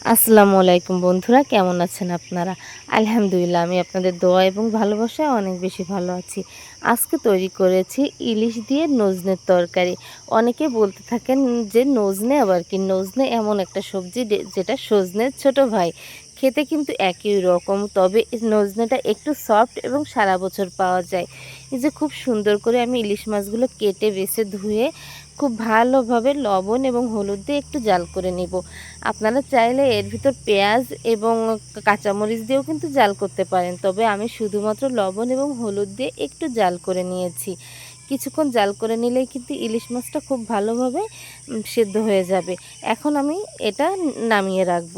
আসসালামু আলাইকুম বন্ধুরা, কেমন আছেন আপনারা? আলহামদুলিল্লাহ, আমি আপনাদের দোয়া এবং ভালোবাসায় অনেক বেশি ভালো আছি। আজকে তৈরি করেছি ইলিশ দিয়ে নজনের তরকারি। অনেকে বলতে থাকেন যে নজনে আবার কি? নজনে এমন একটা সবজি যেটা সজনের ছোট ভাই। খেতে কিন্তু একই রকম, তবে নজনেটা একটু সফট এবং সারা বছর পাওয়া যায়। এই যে খুব সুন্দর করে আমি ইলিশ মাছগুলো কেটে, বেছে ধুয়ে খুব ভালোভাবে লবণ এবং হলুদ দিয়ে একটু জাল করে নিব। আপনারা চাইলে এর ভিতর পেঁয়াজ এবং কাঁচামরিচ দিয়েও কিন্তু জাল করতে পারেন, তবে আমি শুধুমাত্র লবণ এবং হলুদ দিয়ে একটু জাল করে নিয়েছি। কিছুক্ষণ জাল করে নিলেই কিন্তু ইলিশ মাছটা খুব ভালোভাবে সেদ্ধ হয়ে যাবে। এখন আমি এটা নামিয়ে রাখব।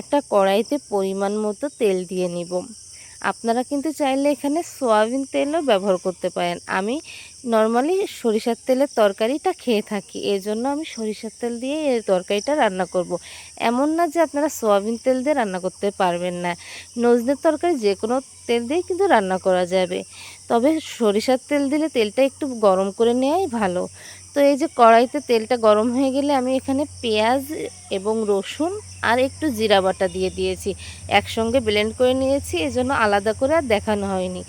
একটা কড়াইতে পরিমাণ মতো তেল দিয়ে নিব। আপনারা কিন্তু চাইলে এখানে সোয়াবিন তেলও ব্যবহার করতে পারেন। আমি নর্মালি সরিষার তেলের তরকারিটা খেয়ে থাকি। এই জন্য আমি সরিষার তেল দিয়ে এই তরকারিটা রান্না করব। এমন না যে আপনারা সোয়াবিন তেল দিয়ে রান্না করতে পারবেন না। নজনের তরকারি যে কোনো তেল দিয়েই কিন্তু রান্না করা যাবে। তবে সরিষার তেল দিলে তেলটা একটু গরম করে নেওয়াই ভালো। তো এই যে কড়াইতে তেলটা গরম হয়ে গেলে আমি এখানে পেঁয়াজ এবং রসুন আর একটু জিরা বাটা দিয়ে দিয়েছি। একসঙ্গে ব্লেন্ড করে নিয়েছি, এজন্য আলাদা করে আর দেখানো হয়নি।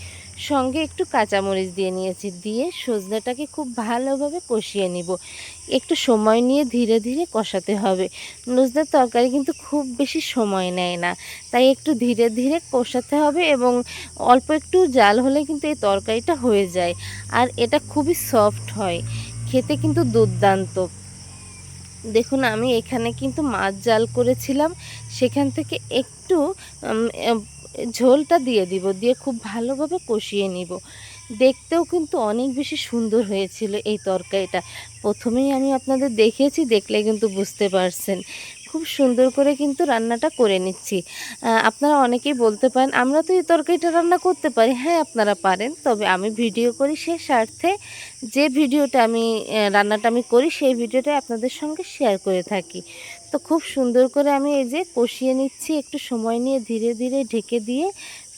সঙ্গে একটু কাঁচামরিচ দিয়ে নিয়েছি, দিয়ে সজনেটাকে খুব ভালোভাবে কষিয়ে নিব। একটু সময় নিয়ে ধীরে ধীরে কষাতে হবে। নজনের তরকারি কিন্তু খুব বেশি সময় নেয় না, তাই একটু ধীরে ধীরে কষাতে হবে এবং অল্প একটু জাল হলে কিন্তু এই তরকারিটা হয়ে যায়। আর এটা খুবই সফট হয়, খেতে কিন্তু দুর্দান্ত। দেখুন, আমি এখানে কিন্তু মাছ জাল করেছিলাম, সেখান থেকে একটু ঝোলটা দিয়ে দিব, দিয়ে খুব ভালোভাবে কষিয়ে নিব। দেখতেও কিন্তু অনেক বেশি সুন্দর হয়েছিল এই তরকারিটা। প্রথমেই আমি আপনাদের দেখিয়েছি, দেখলে কিন্তু বুঝতে পারছেন। খুব সুন্দর করে কিন্তু রান্নাটা করে নিচ্ছি। আপনারা অনেকেই বলতে পারেন, আমরা তো এই তরকারিটা রান্না করতে পারি। হ্যাঁ আপনারা পারেন, তবে আমি ভিডিও করি সে স্বার্থে। যে ভিডিওটা আমি রান্নাটা আমি করি, সেই ভিডিওটা আপনাদের সঙ্গে শেয়ার করে থাকি। তো খুব সুন্দর করে আমি এই যে কষিয়ে নিচ্ছি, একটু সময় নিয়ে ধীরে ধীরে ঢেকে দিয়ে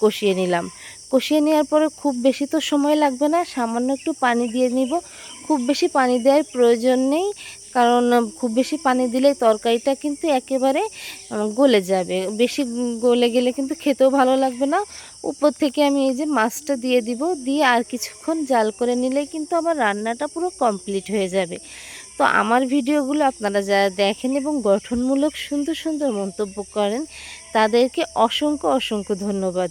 কষিয়ে নিলাম। কষিয়ে নেওয়ার পরে খুব বেশি তো সময় লাগবে না, সামান্য একটু পানি দিয়ে নিব। খুব বেশি পানি দেওয়ার প্রয়োজন নেই, কারণ খুব বেশি পানি দিলে তরকারিটা কিন্তু একেবারে গলে যাবে। বেশি গলে গেলে কিন্তু খেতেও ভালো লাগবে না। উপর থেকে আমি এই যে মাছটা দিয়ে দিব, দিয়ে আর কিছুক্ষণ জাল করে নিলেই কিন্তু আমার রান্নাটা পুরো কমপ্লিট হয়ে যাবে। তো আমার ভিডিওগুলো আপনারা যারা দেখেন এবং গঠনমূলক সুন্দর সুন্দর মন্তব্য করেন, তাদেরকে অসংখ্য অসংখ্য ধন্যবাদ।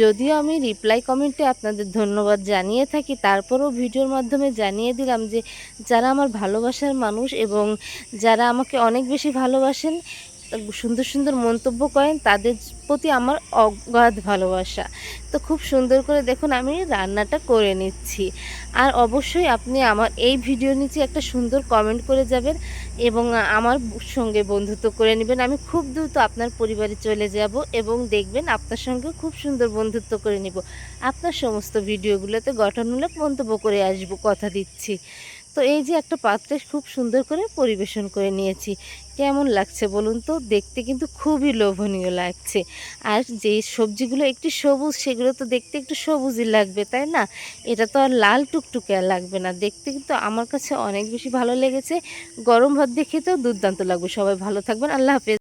যদিও আমি রিপ্লাই কমেন্টে আপনাদের ধন্যবাদ জানিয়ে থাকি, তারপরও ভিডিওর মাধ্যমে জানিয়ে দিলাম যে, যারা আমার ভালোবাসার মানুষ এবং যারা আমাকে অনেক বেশি ভালোবাসেন সুন্দর সুন্দর মন্তব্য করেন, তাদের প্রতি আমার অগাধ ভালোবাসা। তো খুব সুন্দর করে দেখুন, আমি রান্নাটা করে নিচ্ছি। আর অবশ্যই আপনি আমার এই ভিডিও নিচে একটা সুন্দর কমেন্ট করে যাবেন এবং আমার সঙ্গে বন্ধুত্ব করে নেবেন। আমি খুব দ্রুত আপনার পরিবারে চলে যাব এবং দেখবেন আপনার সঙ্গে খুব সুন্দর বন্ধুত্ব করে নিব। আপনার সমস্ত ভিডিওগুলোতে গঠনমূলক মন্তব্য করে আসব, কথা দিচ্ছি। তো এই যে একটা পাত্রে খুব সুন্দর করে পরিবেশন করে নিয়েছি। কেমন লাগছে বলুন তো? দেখতে কিন্তু খুবই লোভনীয় লাগছে। আর যে সবজিগুলো একটু সবুজ, সেগুলো তো দেখতে একটু সবুজই লাগবে, তাই না? এটা তো আর লাল টুকটুকে লাগবে না। দেখতে কিন্তু আমার কাছে অনেক বেশি ভালো লেগেছে। গরম ভাত দেখে তো দুর্দান্ত লাগবে। সবাই ভালো থাকবেন। আল্লাহ হাফেজ।